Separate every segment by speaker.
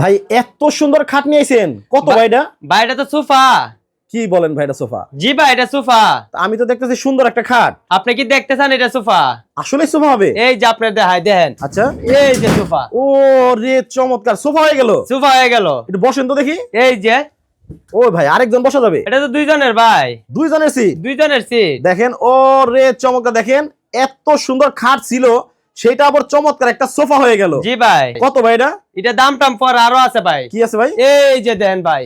Speaker 1: ভাই এত সুন্দর খাট নিয়েছেন কত
Speaker 2: ভাইটা
Speaker 1: ভাই এটা
Speaker 2: তো সোফা।
Speaker 1: কি বলেন ভাই এটা সোফা?
Speaker 2: জি ভাই এটা সোফা।
Speaker 1: আমি তো দেখতেছি সুন্দর একটা খাট।
Speaker 2: আপনি কি দেখতে চান এটা সোফা?
Speaker 1: আসলে সোফা হবে?
Speaker 2: এই যে আপনার দেখায় দেখেন।
Speaker 1: আচ্ছা।
Speaker 2: এই যে সোফা।
Speaker 1: ও রে চমৎকার। সোফা হয়ে গেল?
Speaker 2: সোফা হয়ে গেল।
Speaker 1: একটু বসেন তো দেখি।
Speaker 2: এই যে।
Speaker 1: ও ভাই আরেকজন বসা যাবে?
Speaker 2: এটা তো দুইজনের ভাই।
Speaker 1: দুইজনের সিট
Speaker 2: দুইজনের সিট
Speaker 1: দেখেন ও রে চমৎকার। দেখেন এত সুন্দর খাট ছিল। সেটা আবার চমৎকার একটা সোফা হয়ে গেল।
Speaker 2: জি ভাই।
Speaker 1: কত ভাই এটা?
Speaker 2: এটা দাম টাম পর আরও আছে ভাই।
Speaker 1: কি আছে ভাই?
Speaker 2: এই যে দেন ভাই।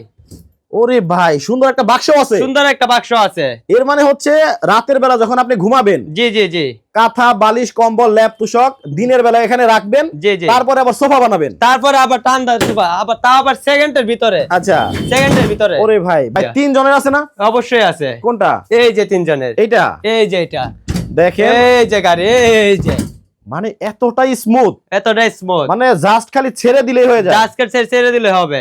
Speaker 1: ওরে ভাই সুন্দর একটা বাক্স আছে।
Speaker 2: সুন্দর একটা বাক্স আছে।
Speaker 1: এর মানে হচ্ছে রাতের বেলা যখন আপনি ঘুমাবেন
Speaker 2: জি জি জি।
Speaker 1: কাঁথা বালিশ কম্বল ল্যাপ তুষক দিনের বেলা এখানে রাখবেন
Speaker 2: জি জি।
Speaker 1: তারপরে আবার সোফা বানাবেন।
Speaker 2: তারপরে আবার ঠান্ডা সোফা আবার তা আবার সেকেন্ডের ভিতরে।
Speaker 1: আচ্ছা।
Speaker 2: সেকেন্ডের ভিতরে।
Speaker 1: ওরে ভাই ভাই
Speaker 2: যা।
Speaker 1: তিন জনের আছে না?
Speaker 2: অবশ্যই আছে।
Speaker 1: কোনটা?
Speaker 2: এই যে তিনজনের।
Speaker 1: এইটা?
Speaker 2: এই যে এটা
Speaker 1: দেখেন।
Speaker 2: এই যে গাড়ি এই যে।
Speaker 1: মানে এতটাই স্মুথ
Speaker 2: এতটাই স্মুথ
Speaker 1: মানে জাস্ট খালি ছেড়ে দিলেই হয়ে যায়।
Speaker 2: আজকের ছেড়ে ছেড়ে দিলে হবে।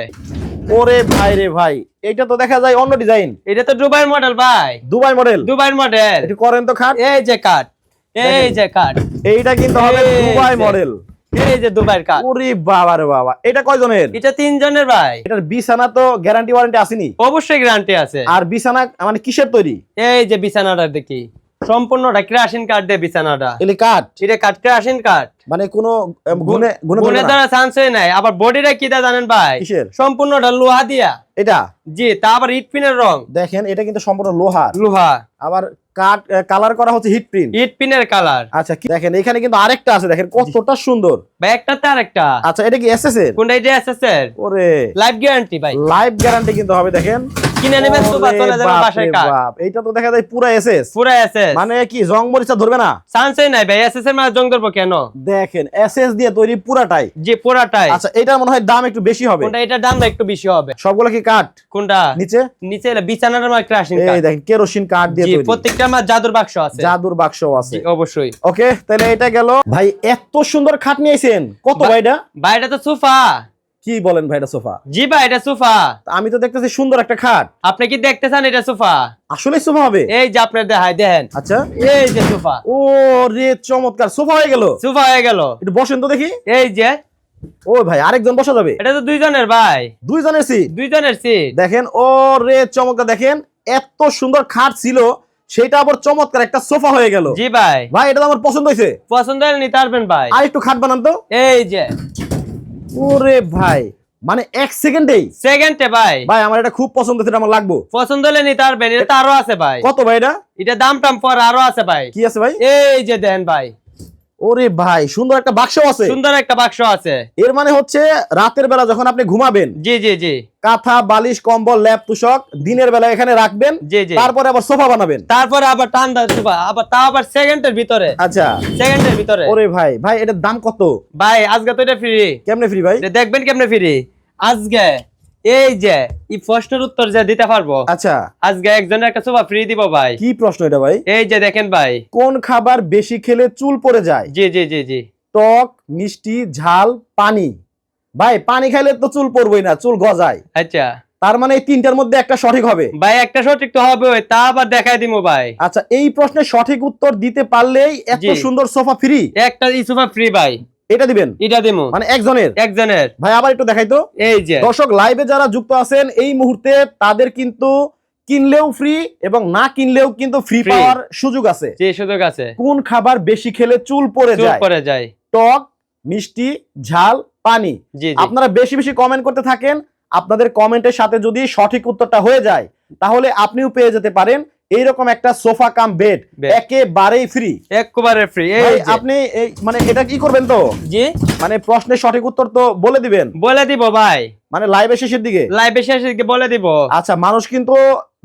Speaker 1: ওরে ভাই রে ভাই এটা তো দেখা যায় অন্য ডিজাইন
Speaker 2: এটা তো দুবাই মডেল ভাই।
Speaker 1: দুবাই মডেল
Speaker 2: দুবাই মডেল
Speaker 1: একটু করেন তো খাট।
Speaker 2: এই যে কাঠ। এই যে কাঠ।
Speaker 1: এইটা কিন্তু হবে দুবাই মডেল
Speaker 2: এই যে দুবাইয়ের কাট
Speaker 1: ওরে বাবা রে বাবা এটা কয়জনের?
Speaker 2: এটা তিনজনের ভাই।
Speaker 1: এটার বিছানা তো গ্যারান্টি ওয়ারেন্টি আসেনি।
Speaker 2: অবশ্যই গ্যারান্টি আছে।
Speaker 1: আর বিছানা মানে কিসের তৈরি?
Speaker 2: এই যে বিছানাটা দেখি। সম্পূর্ণটা ক্রাশিন কাঠ দিয়ে বিছানাটা।
Speaker 1: এলি কাঠ
Speaker 2: এটা কাঠ ক্রাশিন কাঠ
Speaker 1: মানে কোনো গুনে গুনে
Speaker 2: গুনে? দ্বারা চান্সই নাই। আবার বডিটা কি দা জানেন ভাই? সম্পূর্ণটা লোহা দিয়া।
Speaker 1: এটা?
Speaker 2: জি তা আবার ইট পিনের রং।
Speaker 1: দেখেন এটা কিন্তু সম্পূর্ণ লোহা
Speaker 2: লোহা।
Speaker 1: আবার কাঠ কালার করা হচ্ছে হিট প্রিন্ট
Speaker 2: ইট পিনের কালার
Speaker 1: আচ্ছা দেখেন এখানে কিন্তু আরেকটা আছে। দেখেন কতটা সুন্দর।
Speaker 2: ভাই একটা তার একটা
Speaker 1: আচ্ছা এটা কি এসএস এর?
Speaker 2: কোনটা এটা আছে স্যার
Speaker 1: ওরে।
Speaker 2: লাইফ গ্যারান্টি ভাই।
Speaker 1: লাইফ গ্যারান্টি কিন্তু হবে দেখেন।
Speaker 2: কিনে নেবেন তো চলে যাবে বাসায়
Speaker 1: রে এইটা তো দেখা যায় পুরো এসএস
Speaker 2: পুরো আছে
Speaker 1: মানে কি জং মরিচা ধরবে না?
Speaker 2: চান্সই নাই ভাই এসএস এর মাঝে জং ধরবো কেন?
Speaker 1: দেখেন এসএস দিয়ে তৈরি পুরাটাই।
Speaker 2: যে পুরাটাই।
Speaker 1: আচ্ছা এটার মনে হয় দাম একটু বেশি হবে।
Speaker 2: কোনটা এটার দামটা একটু বেশি হবে।
Speaker 1: সবগুলো কি
Speaker 2: কোনটা?
Speaker 1: নিচে?
Speaker 2: নিচে এলে বিছানার মাঝে ক্রাশিং
Speaker 1: এই দেখেন কেরোসিন কাঠ দিয়ে তৈরি।
Speaker 2: প্রত্যেকটা জাদুর বাক্স আছে।
Speaker 1: জাদুর বাক্স আছে।
Speaker 2: অবশ্যই।
Speaker 1: ওকে তাহলে এটা গেল। ভাই এত সুন্দর খাট নিয়েছেন কত
Speaker 2: বা-
Speaker 1: ভাই এটা?
Speaker 2: ভাই এটা তো সোফা।
Speaker 1: কি বলেন ভাই এটা সোফা?
Speaker 2: জি ভাই এটা সোফা।
Speaker 1: আমি তো দেখতেছি সুন্দর একটা খাট।
Speaker 2: আপনি কি দেখতে চান এটা সোফা?
Speaker 1: আসলে সোফা হবে?
Speaker 2: এই যে আপনার দেখায় দেখেন।
Speaker 1: আচ্ছা।
Speaker 2: এই যে সোফা।
Speaker 1: ও রে চমৎকার। সোফা হয়ে গেল?
Speaker 2: সোফা হয়ে গেল।
Speaker 1: একটু বসেন তো দেখি।
Speaker 2: এই যে।
Speaker 1: ও ভাই আরেকজন বসা যাবে?
Speaker 2: এটা তো দুইজনের ভাই।
Speaker 1: দুইজনের সিট
Speaker 2: দুইজনের সিট
Speaker 1: দেখেন ও রে চমৎকার। দেখেন এত সুন্দর খাট ছিল সেটা আবার চমৎকার একটা সোফা হয়ে গেল।
Speaker 2: জি ভাই।
Speaker 1: ভাই এটা তো আমার পছন্দ হয়েছে।
Speaker 2: পছন্দ হলে নিতে পারবেন ভাই।
Speaker 1: আর একটু খাট বানান তো।
Speaker 2: এই যে।
Speaker 1: ওরে ভাই। মানে এক সেকেন্ডেই?
Speaker 2: সেকেন্ডে ভাই।
Speaker 1: ভাই আমার এটা খুব পছন্দ এটা আমার লাগবো।
Speaker 2: পছন্দ হলে নিতে পারবেন এটা আরও আছে ভাই।
Speaker 1: কত ভাই এটা?
Speaker 2: এটা দাম টাম পর আরও আছে ভাই।
Speaker 1: কি আছে ভাই?
Speaker 2: এই যে দেন ভাই।
Speaker 1: ওরে ভাই সুন্দর একটা বাক্স আছে।
Speaker 2: সুন্দর একটা বাক্স আছে।
Speaker 1: এর মানে হচ্ছে রাতের বেলা যখন আপনি ঘুমাবেন
Speaker 2: জি জি জি।
Speaker 1: কাঁথা বালিশ কম্বল ল্যাপ তুষক দিনের বেলা এখানে রাখবেন
Speaker 2: জি জি।
Speaker 1: তারপরে আবার সোফা বানাবেন।
Speaker 2: তারপরে আবার ঠান্ডা সোফা আবার তা আবার সেকেন্ডের ভিতরে।
Speaker 1: আচ্ছা।
Speaker 2: সেকেন্ডের ভিতরে।
Speaker 1: ওরে ভাই ভাই এটার দাম কত?
Speaker 2: ভাই আজকে তো এটা ফ্রি
Speaker 1: কেমনে ফ্রি ভাই?
Speaker 2: দেখবেন কেমনে ফ্রি আজকে এই যে এই প্রশ্নের উত্তর যে দিতে পারব?
Speaker 1: আচ্ছা।
Speaker 2: আজকে একজনের একটা সোফা ফ্রি দিব ভাই।
Speaker 1: কি প্রশ্ন এটা ভাই?
Speaker 2: এই যে দেখেন ভাই।
Speaker 1: কোন খাবার বেশি খেলে চুল পড়ে যায়?
Speaker 2: জি জি জি জি।
Speaker 1: টক মিষ্টি ঝাল পানি। ভাই পানি খাইলে তো চুল পড়বই না চুল গজায়।
Speaker 2: আচ্ছা।
Speaker 1: তার মানে এই তিনটার মধ্যে একটা সঠিক হবে।
Speaker 2: ভাই একটা সঠিক তো হবে তা আবার দেখাই দিমু ভাই।
Speaker 1: আচ্ছা এই প্রশ্নের সঠিক উত্তর দিতে পারলেই এত সুন্দর সোফা ফ্রি
Speaker 2: একটা ই সোফা ফ্রি ভাই।
Speaker 1: এটা দিবেন?
Speaker 2: এটা দিমু।
Speaker 1: মানে একজনের?
Speaker 2: একজনের।
Speaker 1: ভাই আবার একটু দেখাই তো।
Speaker 2: এই যে।
Speaker 1: দর্শক লাইভে যারা যুক্ত আছেন এই মুহূর্তে তাদের কিন্তু কিনলেও ফ্রি এবং না কিনলেও কিন্তু ফ্রি পাওয়ার সুযোগ আছে।
Speaker 2: যে সুযোগ আছে।
Speaker 1: কোন খাবার বেশি খেলে চুল পড়ে যায়?
Speaker 2: যায়।
Speaker 1: টক মিষ্টি ঝাল পানি। আপনারা বেশি বেশি কমেন্ট করতে থাকেন। আপনাদের কমেন্টের সাথে যদি সঠিক উত্তরটা হয়ে যায় তাহলে আপনিও পেয়ে যেতে পারেন। এইরকম একটা সোফা কাম বেড একেবারেই ফ্রি
Speaker 2: একবারে ফ্রি
Speaker 1: আপনি এই মানে এটা কি করবেন তো?
Speaker 2: জি।
Speaker 1: মানে প্রশ্নের সঠিক উত্তর তো বলে দিবেন।
Speaker 2: বলে দিব ভাই।
Speaker 1: মানে লাইভের শেষের দিকে?
Speaker 2: লাইভে শেষে গিয়ে বলে দিব।
Speaker 1: আচ্ছা মানুষ কিন্তু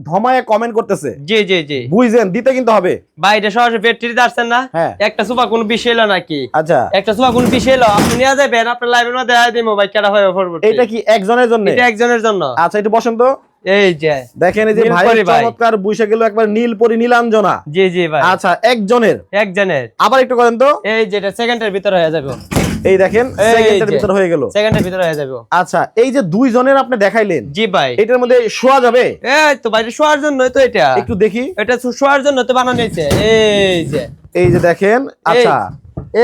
Speaker 1: ধমায়ে কমেন্ট করতেছে।
Speaker 2: জি জি জি।
Speaker 1: বুঝছেন? দিতে কিন্তু হবে।
Speaker 2: ভাই এটা সরাসরি ব্যাটারি আসছেন না?
Speaker 1: হ্যাঁ।
Speaker 2: একটা সোফা কোন বিষয় এলো নাকি?
Speaker 1: আচ্ছা।
Speaker 2: একটা সোফা কোন বিষয় এলো? আপনি নিয়ে যাবেন আপনার লাইভের মধ্যে দেখাই দিব ভাই কেডা হয়ে পড়বে?
Speaker 1: এটা কি একজনের জন্য?
Speaker 2: এটা একজনের জন্য।
Speaker 1: আচ্ছা একটু বসেন তো।
Speaker 2: এই যে
Speaker 1: দেখেন এই যে ভাই। চমৎকার গেল একবার নীল পরি নীলাঞ্জনা।
Speaker 2: জি জি ভাই।
Speaker 1: আচ্ছা একজনের।
Speaker 2: একজনের।
Speaker 1: আবার একটু করেন তো।
Speaker 2: এই যেটা সেকেন্ডের ভিতরে হয়ে যাবে।
Speaker 1: এই দেখেন সেকেন্ডের ভিতর হয়ে গেল।
Speaker 2: সেকেন্ডের ভিতরে হয়ে যাবে।
Speaker 1: আচ্ছা এই যে দুই জনের আপনি দেখাইলেন
Speaker 2: জি ভাই।
Speaker 1: এটার মধ্যে শোয়া যাবে?
Speaker 2: এই তো ভাই শোয়ার জন্য তো এটা।
Speaker 1: একটু দেখি।
Speaker 2: এটা শোয়ার জন্য তো বানানো হয়েছে। এই যে।
Speaker 1: এই যে দেখেন আচ্ছা।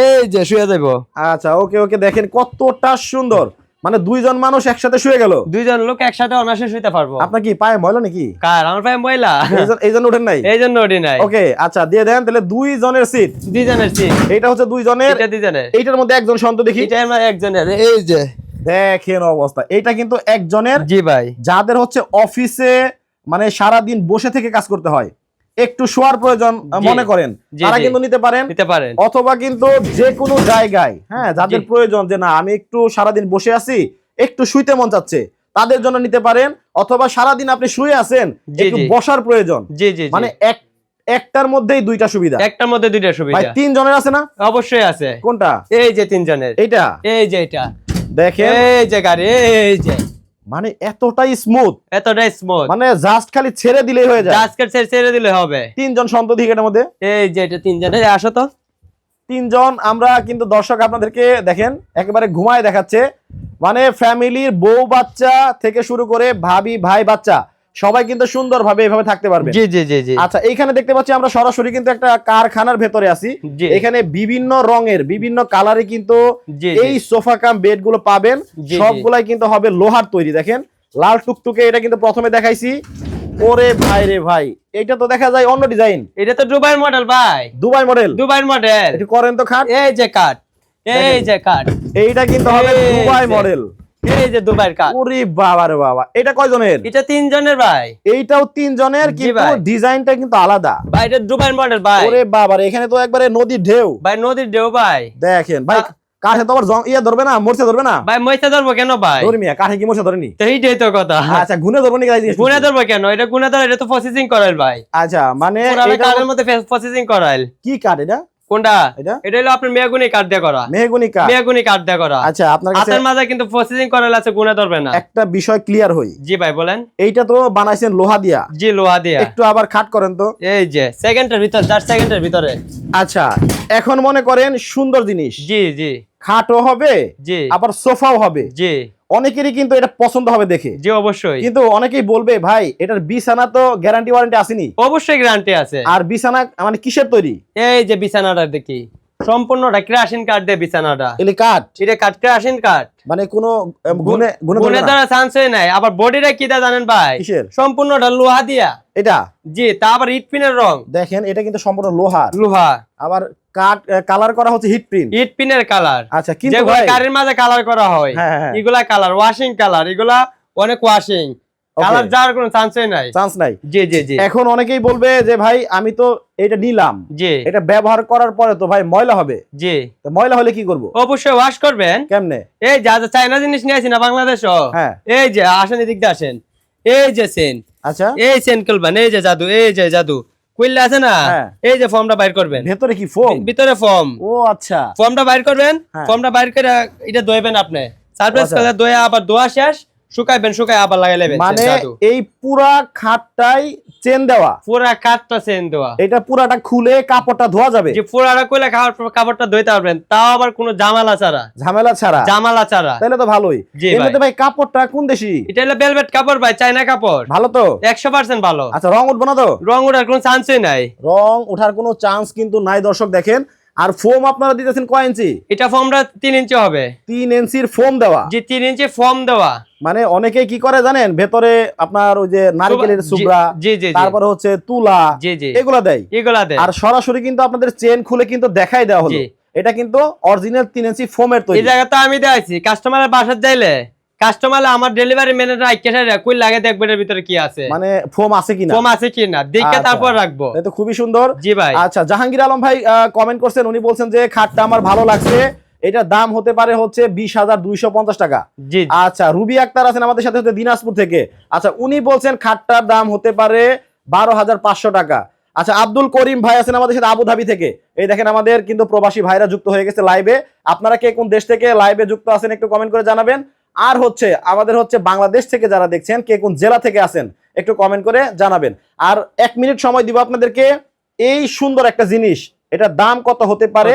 Speaker 2: এই যে শুয়ে যাব
Speaker 1: আচ্ছা ওকে ওকে দেখেন কতটা সুন্দর। মানে দুইজন মানুষ একসাথে শুয়ে গেল?
Speaker 2: দুইজন লোক একসাথে অনাসে শুইতে পারব।
Speaker 1: আপনার কি পায়ে ময়লা নাকি?
Speaker 2: কার? আমার ভাই মহিলা
Speaker 1: এই জন্য- উঠেন নাই?
Speaker 2: এই জন্য ওটি নাই।
Speaker 1: ওকে আচ্ছা দিয়ে দেন তাহলে দুই জনের সিট
Speaker 2: দুইজনের সিট
Speaker 1: এইটা হচ্ছে দুই জনের
Speaker 2: এটা দুইজনের।
Speaker 1: এইটার মধ্যে একজন সন্ত দেখি।
Speaker 2: এটা আমার একজনের। এই যে।
Speaker 1: দেখেন অবস্থা। এটা কিন্তু একজনের
Speaker 2: জি ভাই।
Speaker 1: যাদের হচ্ছে অফিসে মানে সারা দিন বসে থেকে কাজ করতে হয়। একটু শোয়ার প্রয়োজন মনে করেন। তারা কিন্তু নিতে পারেন।
Speaker 2: নিতে পারেন।
Speaker 1: অথবা কিন্তু যে কোনো জায়গায় হ্যাঁ যাদের প্রয়োজন যে না আমি একটু সারাদিন বসে আছি একটু শুইতে মন চাচ্ছে তাদের জন্য নিতে পারেন। অথবা সারাদিন আপনি শুয়ে আছেন একটু বসার প্রয়োজন। মানে এক একটার মধ্যেই দুইটা সুবিধা।
Speaker 2: একটার মধ্যে দুইটা
Speaker 1: ভাই
Speaker 2: সুবিধা।
Speaker 1: তিন জনের আছে না?
Speaker 2: অবশ্যই আছে।
Speaker 1: কোনটা?
Speaker 2: এই যে তিনজনের।
Speaker 1: এইটা?
Speaker 2: এই যে এটা।
Speaker 1: দেখেন।
Speaker 2: এই যে গাড়ি এই যে।
Speaker 1: মানে এতটাই স্মুথ
Speaker 2: এতটাই স্মুথ
Speaker 1: মানে জাস্ট খালি ছেড়ে দিলেই হয়ে যায়।
Speaker 2: জাস্ট ছেড়ে ছেড়ে দিলে হবে।
Speaker 1: তিনজন সন্ততি এর মধ্যে?
Speaker 2: এই যে এটা তিনজনের আসো তো।
Speaker 1: তিনজন আমরা কিন্তু দর্শক আপনাদেরকে দেখেন একেবারে ঘুমায় দেখাচ্ছে। মানে ফ্যামিলির বউ বাচ্চা থেকে শুরু করে ভাবি ভাই বাচ্চা। সবাই কিন্তু সুন্দরভাবে এভাবে থাকতে পারবে।
Speaker 2: জি জি জি জি।
Speaker 1: আচ্ছা এইখানে দেখতে পাচ্ছি আমরা সরাসরি কিন্তু একটা কারখানার ভেতরে আছি। এখানে বিভিন্ন রঙের বিভিন্ন কালারে কিন্তু এই সোফা কাম বেডগুলো পাবেন। সবগুলাই কিন্তু হবে লোহার তৈরি দেখেন। লাল টুকটুকে এটা কিন্তু প্রথমে দেখাইছি। ওরে ভাই রে ভাই এটা তো দেখা যায় অন্য ডিজাইন
Speaker 2: এটা তো দুবাই মডেল ভাই।
Speaker 1: দুবাই মডেল
Speaker 2: দুবাই মডেল
Speaker 1: করেন তো খাট।
Speaker 2: এই যে কাঠ এই যে কাঠ
Speaker 1: এইটা কিন্তু হবে দুবাই মডেল
Speaker 2: এই যে দুবাইয়ের কাঠ
Speaker 1: ওরে বাবা বাবা এটা কয়জনের?
Speaker 2: এটা তিনজনের ভাই।
Speaker 1: এইটাও তিনজনের
Speaker 2: জি
Speaker 1: কিন্তু। ডিজাইনটা কিন্তু আলাদা।
Speaker 2: ভাই এটা দুবাইয়ের মডেল ভাই।
Speaker 1: ওরে বাবা এখানে তো একবারে নদীর ঢেউ।
Speaker 2: ভাই নদীর ঢেউ ভাই।
Speaker 1: দেখেন ভাই কাঠে তো আবার ইয়ে ধরবে না মরচে ধরবে না?
Speaker 2: ভাই ধরবো কেন ভাই?
Speaker 1: ধরি মিয়া কাঠে কি মরচে ধরেনি?
Speaker 2: এইটাই তো কথা।
Speaker 1: আচ্ছা গুনে ধরবো নাকি
Speaker 2: গুনে ধরবো কেন? এটা গুনে ধর এটা তো প্রসেসিং করাইল ভাই।
Speaker 1: আচ্ছা মানে
Speaker 2: মধ্যে প্রসেসিং করাইল।
Speaker 1: কি কাঠ এটা?
Speaker 2: কোনটা?
Speaker 1: এটা?
Speaker 2: এটা হলো আপনার মেয়াগুনি কাঠ দিয়ে করা।
Speaker 1: কাঠ।
Speaker 2: মেয়াগুনি কাঠ দিয়ে করা।
Speaker 1: আচ্ছা আপনার কাছে
Speaker 2: হাতের মাঝে কিন্তু প্রসেসিং করাইল আছে গুনে ধরবে না।
Speaker 1: একটা বিষয় ক্লিয়ার হই।
Speaker 2: জি ভাই বলেন।
Speaker 1: এইটা তো বানাইছেন লোহা দিয়া।
Speaker 2: জি লোহা দিয়া।
Speaker 1: একটু আবার খাট করেন তো।
Speaker 2: এই যে সেকেন্ডের ভিতর চার সেকেন্ডের ভিতরে।
Speaker 1: আচ্ছা এখন মনে করেন সুন্দর জিনিস।
Speaker 2: জি জি।
Speaker 1: খাটও হবে
Speaker 2: জি।
Speaker 1: আবার সোফাও হবে।
Speaker 2: জি।
Speaker 1: অনেকেরই কিন্তু এটা পছন্দ হবে দেখে।
Speaker 2: জি অবশ্যই।
Speaker 1: কিন্তু অনেকেই বলবে ভাই এটার বিছানা তো গ্যারান্টি ওয়ারেন্টি আসেনি।
Speaker 2: অবশ্যই গ্যারান্টি আছে।
Speaker 1: আর বিছানা মানে কিসের তৈরি?
Speaker 2: এই যে বিছানাটা দেখি। সম্পূর্ণটা ক্রাশিন কাঠ দিয়ে বিছানাটা।
Speaker 1: এলি কাঠ?
Speaker 2: এটা কাঠ ক্রাশিন কাঠ।
Speaker 1: মানে কোনো গুনে গুনে?
Speaker 2: ধরা চান্সই নাই। আবার বডিটা কি দা জানেন ভাই? সম্পূর্ণটা লোহা দিয়া।
Speaker 1: এটা?
Speaker 2: জি তা আবার ইট পিনের রং।
Speaker 1: দেখেন এটা কিন্তু সম্পূর্ণ লোহা।
Speaker 2: লোহা।
Speaker 1: আবার কাঠ কালার করা হচ্ছে হিট প্রিন্ট
Speaker 2: ইট পিনের কালার
Speaker 1: আচ্ছা কিন্তু
Speaker 2: গাড়ির মাঝে কালার করা হয়।
Speaker 1: হ্যাঁ, হ্যাঁ।
Speaker 2: এগুলা কালার ওয়াশিং কালার এগুলা অনেক ওয়াশিং কালার যাওয়ার কোনো চান্সই নাই।
Speaker 1: চান্স নাই।
Speaker 2: জি জি জি।
Speaker 1: এখন অনেকেই বলবে যে ভাই আমি তো এটা নিলাম।
Speaker 2: জি।
Speaker 1: এটা ব্যবহার করার পরে তো ভাই ময়লা হবে।
Speaker 2: জি।
Speaker 1: তো ময়লা হলে কি করব?
Speaker 2: অবশ্যই ওয়াশ করবেন।
Speaker 1: কেমনে?
Speaker 2: এই যা যা জিনিস নিয়ে আসি না
Speaker 1: হ্যাঁ।
Speaker 2: এই যে আসেন এদিক দিয়ে আসেন। এই যে সেন।
Speaker 1: আচ্ছা।
Speaker 2: এই সেন করবেন এই যে জাদু এই যে জাদু। কইলে আছে না?
Speaker 1: হ্যাঁ।
Speaker 2: এই যে ফর্মটা বাইর করবেন।
Speaker 1: ভেতরে কি ফোম
Speaker 2: ভিতরে ফর্ম
Speaker 1: ও আচ্ছা।
Speaker 2: ফর্মটা বাইর করবেন।
Speaker 1: হ্যাঁ।
Speaker 2: ফর্মটা বাইর করে এটা ধুইবেন আপনি। সারপ্রাইজ
Speaker 1: আচ্ছা।
Speaker 2: করে ধুয়ে আবার ধোয়া শেষ। শুকাইবেন শুকাই আবার লাগাই নেবেন
Speaker 1: মানে এই পুরা খাটটাই চেন দেওয়া।
Speaker 2: পুরা কাঠটা সেন দেওয়া।
Speaker 1: এটা পুরাটা খুলে কাপড়টা ধোয়া যাবে।
Speaker 2: যে পুরাটা কইলে কাপড় কাপড়টা ধুইতে পারবেন তাও আবার কোনো জামালা ছাড়া।
Speaker 1: ঝামেলা ছাড়া।
Speaker 2: জামালা ছাড়া।
Speaker 1: তাহলে তো ভালোই।
Speaker 2: জি ভাই।
Speaker 1: এমনিতে ভাই কাপড়টা কোন দেশি?
Speaker 2: এটা হলো বেলভেট কাপড় ভাই চাইনা কাপড়।
Speaker 1: ভালো তো?
Speaker 2: একশো পার্সেন্ট ভালো।
Speaker 1: আচ্ছা রং উঠবো না তো?
Speaker 2: রং ওঠার কোনো চান্সই নাই।
Speaker 1: রং ওঠার কোনো চান্স কিন্তু নাই। দর্শক দেখেন আর ফোম আপনারা দিতেছেন কয় ইঞ্চি?
Speaker 2: এটা ফর্মটা তিন ইঞ্চি হবে।
Speaker 1: তিন ইঞ্চির ফোম দেওয়া।
Speaker 2: যে তিন ইঞ্চি ফর্ম দেওয়া।
Speaker 1: মানে অনেকেই কি করে জানেন? ভেতরে আপনার ওই যে নারকেলের সুবরা তারপরে হচ্ছে তুলা এগুলা দেয়।
Speaker 2: এগুলা দেয়।
Speaker 1: আর সরাসরি কিন্তু আপনাদের চেন খুলে কিন্তু দেখাই দেওয়া হলো। এটা কিন্তু অরিজিনাল তিন ইঞ্চি ফোমের
Speaker 2: এই
Speaker 1: তৈরি।
Speaker 2: জায়গা তো আমি দেখাইছি। কাস্টমারের বাসার যাইলে কাস্টমার আমার ডেলিভারি ম্যানেজার কুই লাগে দেখবে এর ভিতরে কি আছে?
Speaker 1: মানে ফোম আছে কিনা?
Speaker 2: আছে কি না দেখে
Speaker 1: আচ্ছা।
Speaker 2: তারপর রাখব।
Speaker 1: তো খুবই সুন্দর।
Speaker 2: জি ভাই।
Speaker 1: আচ্ছা জাহাঙ্গীর আলম ভাই কমেন্ট করছেন উনি বলছেন যে খাটটা আমার ভালো লাগছে। এটার দাম হতে পারে হচ্ছে বিশ হাজার দুইশো পঞ্চাশ টাকা। আচ্ছা রুবি আক্তার আছেন আমাদের সাথে হচ্ছে দিনাজপুর থেকে। আচ্ছা উনি বলছেন খাটটার দাম হতে পারে বারো হাজার পাঁচশো টাকা। আচ্ছা আব্দুল করিম ভাই আছেন আমাদের সাথে আবুধাবি থেকে। এই দেখেন আমাদের কিন্তু প্রবাসী ভাইরা যুক্ত হয়ে গেছে লাইভে আপনারা কে কোন দেশ থেকে লাইভে যুক্ত আছেন একটু কমেন্ট করে জানাবেন। আর হচ্ছে আমাদের হচ্ছে বাংলাদেশ থেকে যারা দেখছেন কে কোন জেলা থেকে আছেন একটু কমেন্ট করে জানাবেন। আর এক মিনিট সময় দিব আপনাদেরকে এই সুন্দর একটা জিনিস এটার দাম কত হতে পারে?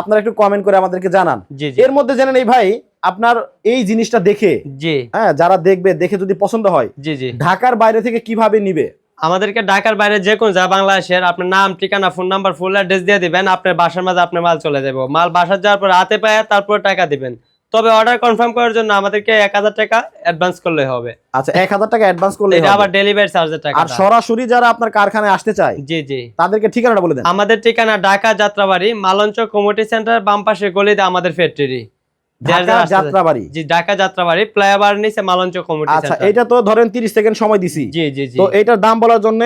Speaker 1: আপনারা একটু কমেন্ট করে আমাদেরকে জানান। এর মধ্যে জানেন এই ভাই আপনার এই জিনিসটা দেখে
Speaker 2: জি।
Speaker 1: হ্যাঁ যারা দেখবে দেখে যদি পছন্দ হয়
Speaker 2: জি জি।
Speaker 1: ঢাকার বাইরে থেকে কীভাবে নিবে?
Speaker 2: আমাদেরকে ঢাকার বাইরে যে কোন যা বাংলাদেশের আপনার নাম ঠিকানা ফোন নাম্বার ফুল অ্যাড্রেস দিয়ে দিবেন আপনার বাসার মাঝে আপনার মাল চলে যাব। মাল বাসার যাওয়ার পর হাতে পায় তারপর টাকা দিবেন। তবে অর্ডার কনফার্ম করার জন্য আমাদেরকে এক হাজার টাকা অ্যাডভান্স করলে হবে।
Speaker 1: আচ্ছা এক হাজার টাকা অ্যাডভান্স করলে
Speaker 2: এটা আবার ডেলিভারি চার্জের টাকা
Speaker 1: আর সরাসরি যারা আপনার কারখানায় আসতে চায়
Speaker 2: জি জি।
Speaker 1: তাদেরকে ঠিকানাটা বলে দেন।
Speaker 2: আমাদের ঠিকানা ঢাকা যাত্রাবাড়ি মালঞ্চ কমিউনিটি সেন্টার বাম পাশে গলিতে আমাদের ফ্যাক্টরি
Speaker 1: যাত্রাবাড়ি।
Speaker 2: জি ঢাকা যাত্রাবাড়ি ফ্লাইওভার নিচে মালঞ্চ কমিউনিটি
Speaker 1: আচ্ছা এটা তো ধরেন 30 সেকেন্ড সময় দিছি।
Speaker 2: জি জি জি।
Speaker 1: তো এটার দাম বলার জন্য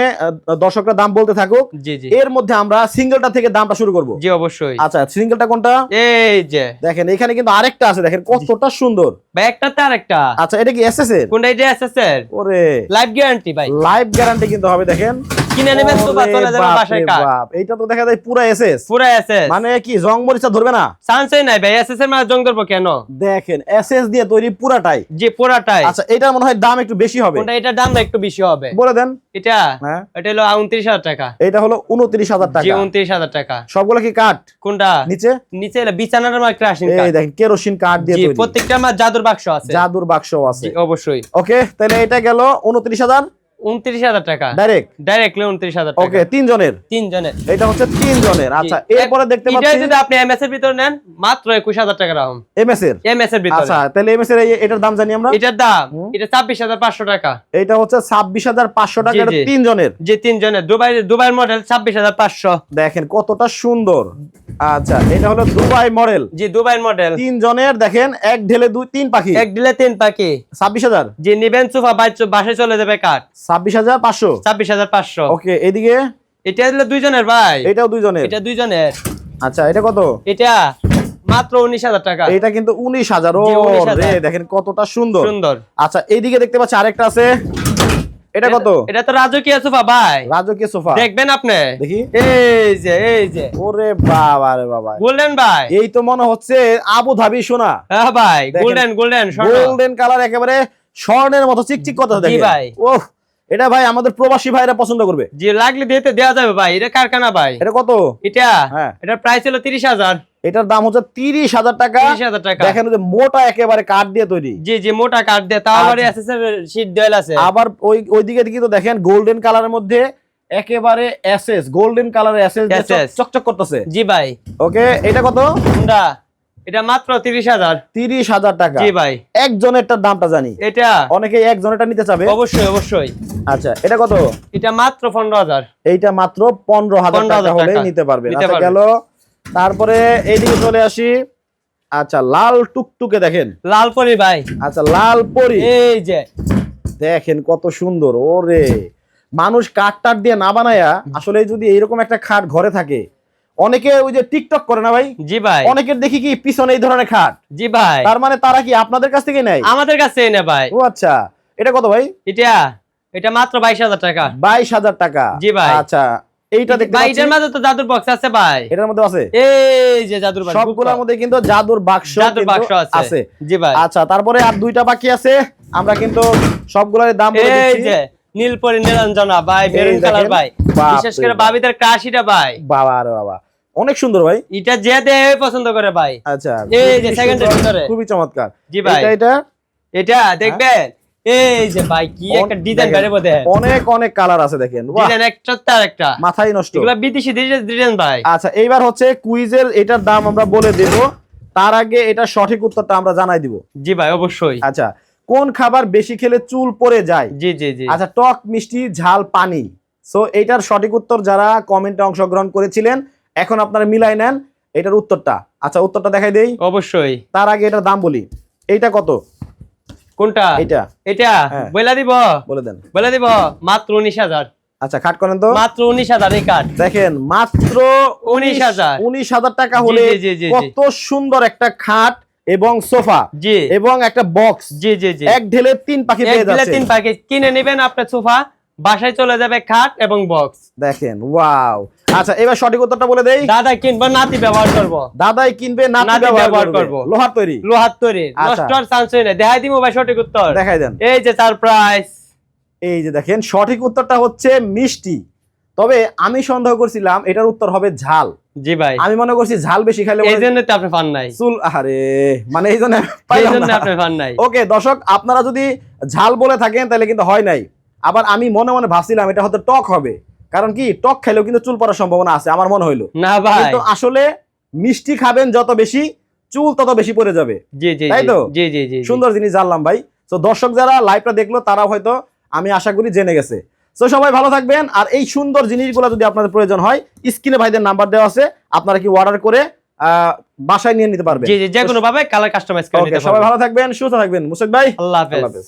Speaker 1: দর্শকরা দাম বলতে থাকুক
Speaker 2: জি জি।
Speaker 1: এর মধ্যে আমরা সিঙ্গেলটা থেকে দামটা শুরু করব।
Speaker 2: জি অবশ্যই।
Speaker 1: আচ্ছা সিঙ্গেলটা কোনটা?
Speaker 2: এই যে।
Speaker 1: দেখেন এখানে কিন্তু আরেকটা আছে দেখেন কতটা সুন্দর।
Speaker 2: ভাই একটাতে আরেকটা।
Speaker 1: আচ্ছা এটা কি এসএস এর?
Speaker 2: কোনটা এটা এসএস এর?
Speaker 1: ওরে।
Speaker 2: লাইফ গ্যারান্টি ভাই।
Speaker 1: গ্যারান্টি কিন্তু হবে দেখেন।
Speaker 2: কিনে নেবেন চলে যাবে বাসায় কাজ
Speaker 1: এইটা তো দেখা যায় পুরো এসএস।
Speaker 2: পুরো এসএস।
Speaker 1: মানে কি জং মরিচা ধরবে না?
Speaker 2: চান্সই নাই ভাই এসএস এর মানে জং ধরবো কেন?
Speaker 1: দেখেন এসএস দিয়ে তৈরি পুরাটাই।
Speaker 2: জি পুরাটাই।
Speaker 1: আচ্ছা এটার মনে হয় দাম একটু বেশি হবে।
Speaker 2: কোনটা এটার দাম একটু বেশি হবে।
Speaker 1: বলে দেন।
Speaker 2: এটা?
Speaker 1: হ্যাঁ।
Speaker 2: এটা হলো উনত্রিশ হাজার টাকা।
Speaker 1: এটা হলো উনত্রিশ হাজার
Speaker 2: জি
Speaker 1: টাকা।
Speaker 2: উনত্রিশ হাজার টাকা।
Speaker 1: সবগুলো কি কাঠ?
Speaker 2: কোনটা?
Speaker 1: নিচে?
Speaker 2: নিচে হলো বিছানার ক্রাশিং
Speaker 1: এই দেখেন কেরোসিন কাঠ দিয়ে
Speaker 2: জি
Speaker 1: তৈরি।
Speaker 2: প্রত্যেকটা আমার জাদুর বাক্স আছে।
Speaker 1: জাদুর বাক্স আছে।
Speaker 2: জি অবশ্যই।
Speaker 1: ওকে তাহলে এটা গেল উনত্রিশ হাজার।
Speaker 2: উনত্রিশ হাজার টাকা।
Speaker 1: ডাইরেক্ট
Speaker 2: ডাইরেক্টলি উনত্রিশ হাজার
Speaker 1: ওকে তিন জনের
Speaker 2: তিন জনের
Speaker 1: এটা হচ্ছে তিন জনের আচ্ছা এরপরে দেখতে পাচ্ছি
Speaker 2: যদি আপনি এমএস এর ভিতরে নেন মাত্র একুশ হাজার টাকা রাখুন
Speaker 1: এমএস এর?
Speaker 2: এমএস এর ভিতরে।
Speaker 1: আচ্ছা তাহলে এমএস এর এটার দাম জানি আমরা?
Speaker 2: এটার দাম এটা ছাব্বিশ হাজার পাঁচশো টাকা।
Speaker 1: এটা হচ্ছে ছাব্বিশ হাজার পাঁচশো টাকা
Speaker 2: জি,
Speaker 1: এটা
Speaker 2: জি।
Speaker 1: তিন জনের
Speaker 2: যে তিন জনের দুবাই দুবাই মডেল ছাব্বিশ হাজার পাঁচশো।
Speaker 1: দেখেন কতটা সুন্দর। আচ্ছা এটা হলো দুবাই মডেল
Speaker 2: জি দুবাই মডেল
Speaker 1: তিন জনের দেখেন এক ঢেলে দুই তিন পাখি।
Speaker 2: এক দিলে তিন পাখি।
Speaker 1: ছাব্বিশ হাজার?
Speaker 2: যে নিবেন সোফা বাসায় চলে যাবে কাঠ
Speaker 1: ছাব্বিশ হাজার পাঁচশো?
Speaker 2: ছাব্বিশ হাজার পাঁচশো।
Speaker 1: ওকে এদিকে?
Speaker 2: এটা দুইজনের ভাই।
Speaker 1: এটাও
Speaker 2: এটা দুইজনের।
Speaker 1: আচ্ছা এটা কত?
Speaker 2: এটা মাত্র উনিশ হাজার টাকা।
Speaker 1: এটা কিন্তু উনিশ হাজার। ও
Speaker 2: জি, 19,000
Speaker 1: রে দেখেন কতটা সুন্দর।
Speaker 2: সুন্দর।
Speaker 1: আচ্ছা এইদিকে দেখতে পাচ্ছি আরেকটা আছে। এটা কত?
Speaker 2: এটা তো রাজকীয় সোফা ভাই।
Speaker 1: রাজকীয় সোফা।
Speaker 2: দেখবেন আপনি?
Speaker 1: দেখি।
Speaker 2: এই যে এই যে।
Speaker 1: ওরে বাবা রে বাবা।
Speaker 2: গোল্ডেন ভাই।
Speaker 1: এই তো মনে হচ্ছে আবু ধাবি সোনা।
Speaker 2: হ্যাঁ ভাই। গোল্ডেন গোল্ডেন
Speaker 1: গোল্ডেন কালার একেবারে স্বর্ণের মতো চিকচিক কথা
Speaker 2: জি
Speaker 1: দেখেন।
Speaker 2: ভাই।
Speaker 1: ওহ এটা ভাই আমাদের প্রবাসী ভাইরা পছন্দ করবে।
Speaker 2: যে লাগলে দিতে দেওয়া যাবে ভাই এটা কারখানা ভাই।
Speaker 1: এটা কত?
Speaker 2: এটা?
Speaker 1: হ্যাঁ।
Speaker 2: এটা প্রাইস ছিল তিরিশ হাজার।
Speaker 1: এটার দাম হচ্ছে তিরিশ হাজার টাকা।
Speaker 2: তিরিশ হাজার টাকা।
Speaker 1: দেখেন ওই যে মোটা একেবারে কাঠ দিয়ে তৈরি।
Speaker 2: জি জি মোটা কাঠ দিয়ে। আবার
Speaker 1: আচ্ছা।
Speaker 2: শীট দেওয়াল আছে।
Speaker 1: আবার ওই ওইদিকে তো দেখেন গোল্ডেন কালারের মধ্যে একেবারে এসএস গোল্ডেন কালারের এসএস চকচক করতেছে।
Speaker 2: জি ভাই।
Speaker 1: ওকে এটা কত?
Speaker 2: কোনটা এটা মাত্র তিরিশ হাজার।
Speaker 1: তিরিশ হাজার টাকা।
Speaker 2: জি ভাই।
Speaker 1: একজনেরটার দামটা জানি।
Speaker 2: এটা?
Speaker 1: অনেকে একজনেরটা নিতে চাবে।
Speaker 2: অবশ্যই অবশ্যই।
Speaker 1: আচ্ছা এটা কত?
Speaker 2: এটা মাত্র পনেরো হাজার।
Speaker 1: এইটা মাত্র পনেরো হাজার
Speaker 2: 15,000
Speaker 1: টাকা হলে নিতে পারবেন। আচ্ছা গেল। তারপরে এইদিকে চলে আসি। আচ্ছা লাল টুকটুকে দেখেন।
Speaker 2: লালপরি ভাই।
Speaker 1: আচ্ছা লাল পরি।
Speaker 2: এই যে।
Speaker 1: দেখেন কত সুন্দর ওরে। মানুষ কাঠ টাট দিয়ে না বানায়া আসলে যদি এইরকম একটা খাট ঘরে থাকে অনেকে ওই যে টিকটক করে না ভাই?
Speaker 2: জি ভাই।
Speaker 1: অনেকের দেখি কি পিছনে এই ধরনের খাট?
Speaker 2: জি ভাই।
Speaker 1: তার মানে তারা কি আপনাদের কাছ থেকে নেয়?
Speaker 2: আমাদের কাছে এনে ভাই।
Speaker 1: ও আচ্ছা। এটা কত ভাই?
Speaker 2: এটা এটা মাত্র বাইশ হাজার টাকা।
Speaker 1: বাইশ হাজার টাকা।
Speaker 2: জি ভাই।
Speaker 1: আচ্ছা এইটা দেখতে
Speaker 2: ভাই
Speaker 1: পাচ্ছি।
Speaker 2: এটার মাঝে তো জাদুর বক্স আছে ভাই।
Speaker 1: এটার মধ্যে আছে?
Speaker 2: এই যে জাদুর box,
Speaker 1: সবগুলোর মধ্যে কিন্তু জাদুর বাক্স
Speaker 2: জাদুর বাক্স আছে। জি ভাই।
Speaker 1: আচ্ছা তারপরে আর দুইটা বাকি আছে। আমরা কিন্তু সবগুলোর দাম বলে
Speaker 2: এই যে নীলপরি নিরঞ্জনা ভাই মেরুন কালার ভাই। বিশেষ করে। বাবিদের কাশিটা ভাই।
Speaker 1: বাবা আরে বাবা। অনেক সুন্দর ভাই।
Speaker 2: এটা যে দেহে পছন্দ করে ভাই।
Speaker 1: আচ্ছা
Speaker 2: এই যে এর ভিতরে।
Speaker 1: খুবই চমৎকার।
Speaker 2: জি ভাই।
Speaker 1: এটা এটা?
Speaker 2: এটা দেখবেন? এই যে ভাই কি একটা ডিজাইন বেড়ে বোধ
Speaker 1: অনেক অনেক কালার আছে দেখেন।
Speaker 2: ডিজাইন একটা তার একটা।
Speaker 1: মাথায় নষ্ট।
Speaker 2: এগুলা বিদেশি ডিজাইন ভাই।
Speaker 1: আচ্ছা এইবার হচ্ছে কুইজের এটার দাম আমরা বলে দেব। তার আগে এটা সঠিক উত্তরটা আমরা জানাই দিব।
Speaker 2: জি ভাই অবশ্যই।
Speaker 1: আচ্ছা কোন খাবার বেশি খেলে চুল পড়ে যায়?
Speaker 2: জি জি জি।
Speaker 1: আচ্ছা টক মিষ্টি ঝাল পানি। সো এটার সঠিক উত্তর যারা কমেন্টে অংশগ্রহণ করেছিলেন এখন আপনারা মিলাই নেন এটার উত্তরটা। আচ্ছা উত্তরটা দেখাই দেই।
Speaker 2: অবশ্যই।
Speaker 1: তার আগে এটার দাম বলি। এইটা কত?
Speaker 2: কোনটা?
Speaker 1: এইটা।
Speaker 2: এটা
Speaker 1: হ্যাঁ।
Speaker 2: বলে দিব?
Speaker 1: বলে দেন।
Speaker 2: বলে দিব? মাত্র উনিশ হাজার।
Speaker 1: আচ্ছা খাট করেন তো।
Speaker 2: মাত্র উনিশ হাজার এই কাঠ।
Speaker 1: দেখেন মাত্র
Speaker 2: 19,000
Speaker 1: উনিশ হাজার। টাকা হলে। কত সুন্দর একটা খাট এবং সোফা
Speaker 2: জি।
Speaker 1: এবং একটা বক্স।
Speaker 2: জি জি জি।
Speaker 1: এক ঢেলে তিন পাখি পেয়ে যাচ্ছে।
Speaker 2: তিন পাখি। কিনে নেবেন আপনার সোফা বাসায় চলে যাবে খাট এবং বক্স।
Speaker 1: দেখেন ওয়াও। আচ্ছা এবার সঠিক উত্তরটা বলে দেই।
Speaker 2: দাদা কিনবো নাতি ব্যবহার করব।
Speaker 1: দাদাই কিনবে নাতি ব্যবহার করবে। লোহার তৈরি।
Speaker 2: লোহার তৈরি। নষ্ট আর চান্স নেই দেখাই দিব ভাই সঠিক উত্তর।
Speaker 1: দেখাই দেন।
Speaker 2: এই যে সারপ্রাইজ
Speaker 1: এই যে দেখেন সঠিক উত্তরটা হচ্ছে মিষ্টি। তবে আমি সন্দেহ করছিলাম এটার উত্তর হবে ঝাল।
Speaker 2: জি ভাই।
Speaker 1: আমি মনে করছি ঝাল বেশি খাইলে
Speaker 2: এই জন্য তো আপনি পান নাই।
Speaker 1: চুল আরে মানে এই জন্য
Speaker 2: এই জন্য আপনি পান নাই।
Speaker 1: ওকে দর্শক আপনারা যদি ঝাল বলে থাকেন তাহলে কিন্তু হয় নাই। আবার আমি মনে মনে ভাবছিলাম এটা হয়তো টক হবে। কারণ কি টক খাইলেও কিন্তু চুল পড়ার সম্ভাবনা আছে আমার মনে হইল।
Speaker 2: না ভাই।
Speaker 1: কিন্তু আসলে মিষ্টি খাবেন যত বেশি চুল তত বেশি পড়ে যাবে।
Speaker 2: জি জি
Speaker 1: তাই তো?
Speaker 2: জি জি জি।
Speaker 1: সুন্দর জিনিস জানলাম ভাই। তো দর্শক যারা লাইভটা দেখল তারা হয়তো আমি আশা করি জেনে গেছে। তো সবাই ভালো থাকবেন আর এই সুন্দর জিনিসগুলো যদি আপনাদের প্রয়োজন হয় স্ক্রিনে ভাইদের নাম্বার দেওয়া আছে আপনারা কি অর্ডার করে আহ, বাসায় নিয়ে নিতে পারবেন।
Speaker 2: জি জি যে কোনো ভাবে কালার কাস্টমাইজ করে নিতে
Speaker 1: সবাই ভালো থাকবেন সুস্থ থাকবেন। মুসাদ ভাই
Speaker 2: আল্লাহ
Speaker 1: হাফেজ।